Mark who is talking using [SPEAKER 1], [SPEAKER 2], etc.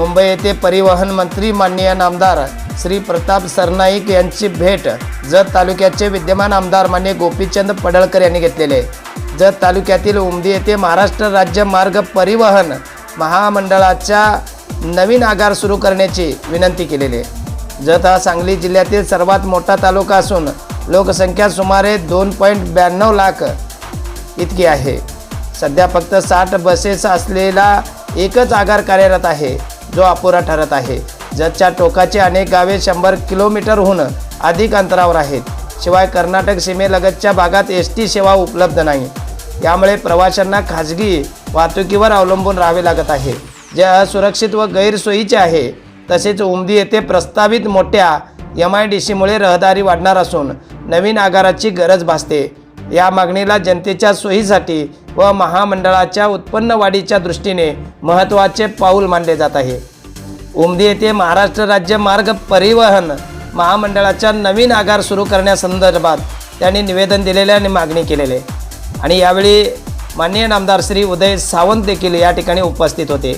[SPEAKER 1] मुंबई येथे परिवहन मंत्री माननीय नामदार श्री प्रताप सरनाईक यांची भेट जत तालुक्याचे विद्यमान आमदार मान्य गोपीचंद पडळकर यांनी घेतलेले जत तालुक्यातील उमदी येथे महाराष्ट्र राज्य मार्ग परिवहन महामंडळाच्या नवीन आगार सुरू करण्याची विनंती केलेली आहे. जत हा सांगली जिल्ह्यातील सर्वात मोठा तालुका असून लोकसंख्या सुमारे दोन पॉईंट ब्याण्णव लाख इतकी आहे. सध्या फक्त साठ बसेस असलेला एकच आगार कार्यरत आहे. जो अपुरा ठरत आहे. जतच्या टोकाची अनेक गावे शंभर किलोमीटरहून अधिक अंतरावर आहेत. शिवाय कर्नाटक सीमेलगतच्या भागात एस टी सेवा उपलब्ध नाही. यामुळे प्रवाशांना खाजगी वाहतुकीवर अवलंबून राहावे लागत आहे. जे असुरक्षित व गैरसोयीचे आहे तसेच उमदी येथे प्रस्तावित मोठ्या एम आय डी सीमुळे रहदारी वाढणार असून नवीन आगाराची गरज भासते. या मागणीला जनतेच्या सोयीसाठी व महामंडळाच्या उत्पन्न वाढीच्या दृष्टीने महत्त्वाचे पाऊल मानले जात आहे. उमदी येथे महाराष्ट्र राज्य मार्ग परिवहन महामंडळाच्या नवीन आगार सुरू करण्यासंदर्भात त्यांनी निवेदन दिलेले आणि मागणी केलेली. आणि यावेळी माननीय नामदार श्री उदय सावंत देखील या ठिकाणी उपस्थित होते.